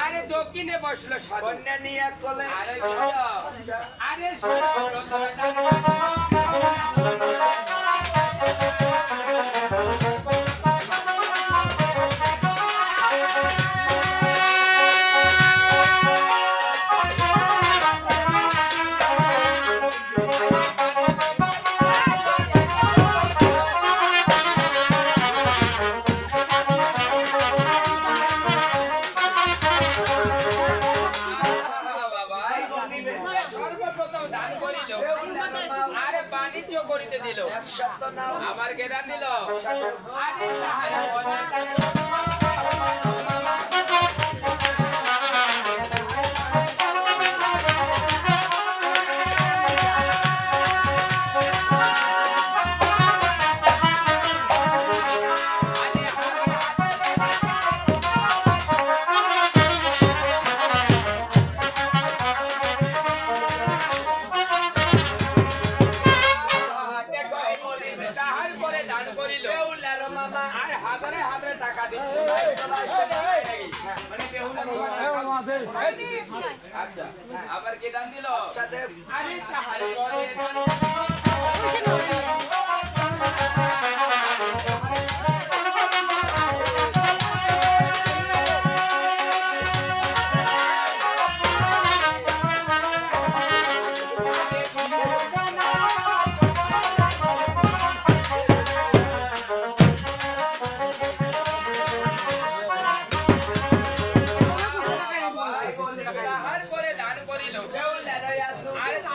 আরে দক্ষিণে বসল কন্যা নিয়ে আরে আরে দান করিল। আরে বাণিজ্য করিতে দিল। আবার কেদার দিল আরে তাহার আর হাজারে হাজারে টাকা দিচ্ছে মানে বেহুলা আচ্ছা আবার কে দান দিল সাথে আরে তাহার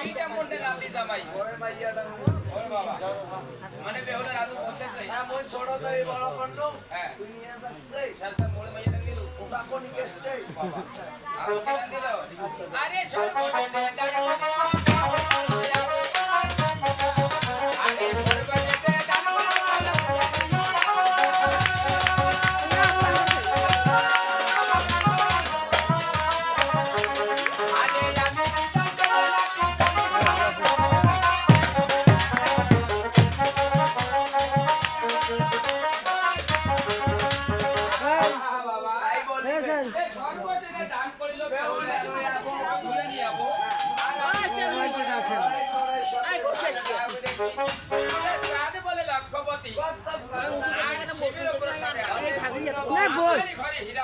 আরে দুইটা মন্ডে নাতি জামাই ওরে মাইয়াটা ওর বাবা। মানে বেহুলা রাজু বলতেছে। মই ছোট তাই বড় করল হ্যাঁ। দুনিয়া যাচ্ছে। শালতা মোড় মাইয়া দান দিল। ওটা কোন গেছে আর ওটা দিল। আরে সর্বশেষে না, বল। ঘরে হীরা